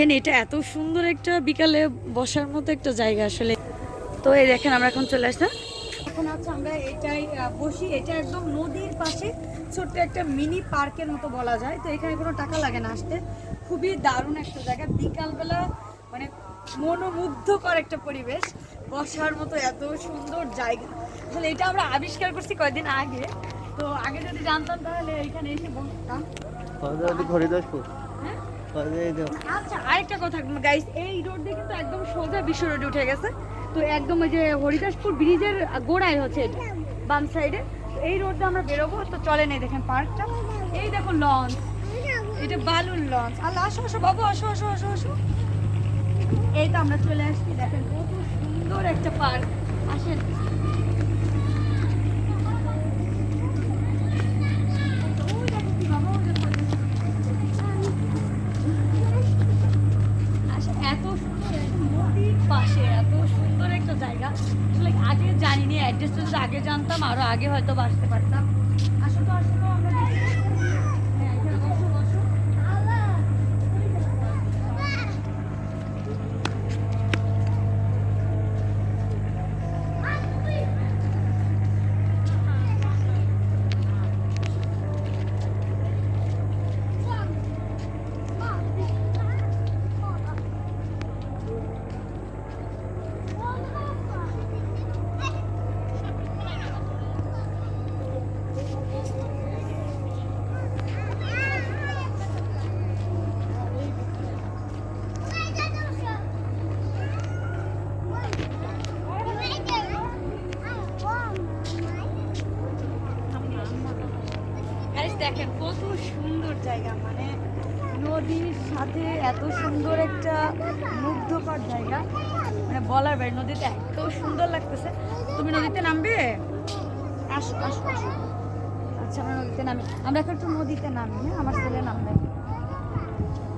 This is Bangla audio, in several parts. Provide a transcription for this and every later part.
দেখেন এটা এত সুন্দর একটা বিকালে বসার মতো একটা জায়গা আসলে। তো এই দেখেন আমরা এখন চলে আসলাম। এখন হচ্ছে আমরা এটাই বসি। এটা একদম নদীর পাশে ছোট্ট একটা মিনি পার্কের মতো বলা যায়। তো এখানে কোনো টাকা লাগে না আসতে। খুবই দারুণ একটা জায়গা। বিকালবেলা মানে মনোমুগ্ধকর একটা পরিবেশ। বসার মতো এত সুন্দর জায়গা। আসলে এটা আমরা আবিষ্কার করছি কয়েকদিন আগে। তো আগে যদি জানতাম তাহলে এখানে এসে বসতাম। হরিদাসপুর হ্যাঁ এই দেখো আচ্ছা আরেকটা কথা গাইস এই রোড দিয়ে কিন্তু একদম সোজা বিশ্ব রোডে উঠে গেছে। তো একদম ওই যে হরিদাসপুর ব্রিজের গোড়ায় হচ্ছে বাম সাইডে এই রোডটা আমরা বেরোবো, তো চলে নেই দেখেন পার্কটা এই দেখো লঞ্চ এটা বালুর লঞ্চ আল্লাহ, আসো আসো, বাবু, আসো আসো আসো আসো। এই তো আমরা চলে আসছি, দেখেন কত সুন্দর একটা পার্ক আসেন ওই দেখো কি বাবা, ওই দেখো। আচ্ছা, এত সুন্দর একটা নদীর পাশে এত সুন্দর একটা জায়গা আসলে আগে জানিনি অ্যাড্রেসটা যদি আগে জানতাম আরও আগে হয়তো আসতে পারতাম। দেখেন কত সুন্দর জায়গা মানে নদীর সাথে এত সুন্দর একটা মুগ্ধকর জায়গা। মানে বলার বাইরে, নদীতে এত সুন্দর লাগতেছে। তুমি নদীতে নামবে? আসো আসো আসো। আচ্ছা আমরা নদীতে নামি। আমরা এখন একটু নদীতে নামি হ্যাঁ? আমার ছেলে নামবে।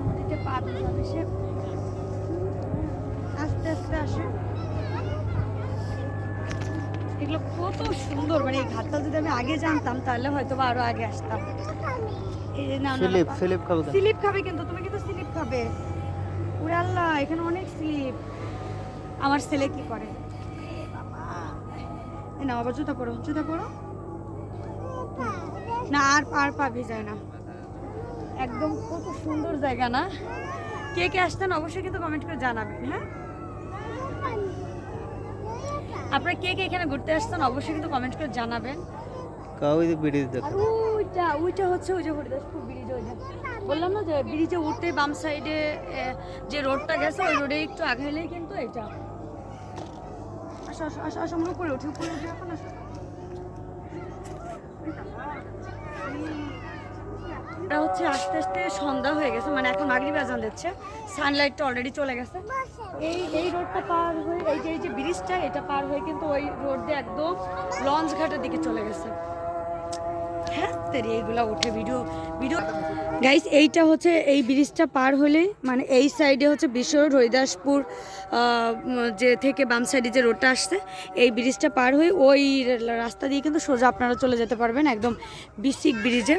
নদীতে পা দিতে সে আস্তে আস্তে আসে। এগুলো কত সুন্দর। মানে এই ঘাটটা যদি আমি আগে জানতাম তাহলে হয়তো বা আরও আগে আসতাম। না না, না, স্লিপ স্লিপ খাব স্লিপ খাবে কিন্তু তুমি কিন্তু স্লিপ খাবে। ওরে আল্লাহ এখানে অনেক স্লিপ আমার ছেলে কি করে? নাও আবার জুতা পরো জুতা পরো। না আর আর পা ভিজায় না। একদম কত সুন্দর জায়গা না? কে কে আসতেন অবশ্যই কিন্তু কমেন্ট করে জানাবেন হ্যাঁ? আপনারা কে কে এখানে ঘুরতে আসছেন অবশ্যই কিন্তু কমেন্ট করে জানাবেন। কাউ ওই ব্রিজ দেখো ওইটা ওইটা হচ্ছে ওই যে হরিদাসপুর ব্রিজ ওই যে বললাম না যে ব্রিজে উঠতে বাম সাইডে যে রোডটা গেছে ওই রোডে একটু আগাইলেই কিন্তু এটা। আসো আসো আসো উপরে উঠি উপরে উঠি এখন আসো। এটা হচ্ছে আস্তে আস্তে সন্ধ্যা হয়ে গেছে মানে এখন মাগরিব আজান দিচ্ছে। সানলাইটটা অলরেডি চলে গেছে। এই এই রোডটা পার হয়ে, এই যে এই যে ব্রিজটা এটা পার হয়ে কিন্তু ওই রোড দিয়ে একদম লঞ্চ ঘাটের দিকে চলে গেছে। হ্যাঁ এইগুলা ভিডিও ভিডিও গাইস এইটা হচ্ছে, এই ব্রিজটা পার হলে মানে এই সাইডে হচ্ছে বিশ্ব হরিদাসপুর যে থেকে বাম সাইডে যে রোডটা আসছে, এই ব্রিজটা পার হয়ে ওই রাস্তা দিয়ে কিন্তু সোজা আপনারা চলে যেতে পারবেন একদম বিসিক ব্রিজে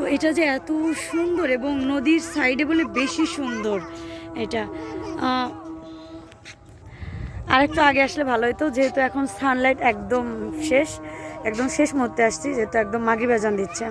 তো এটা যে এত সুন্দর এবং নদীর সাইডে বলে বেশি সুন্দর এটা। আর একটু আগে আসলে ভালো হতো যেহেতু এখন সানলাইট একদম শেষ একদম শেষ মুহূর্তে আসছি, যেহেতু একদম মাগি বেজান দিচ্ছে।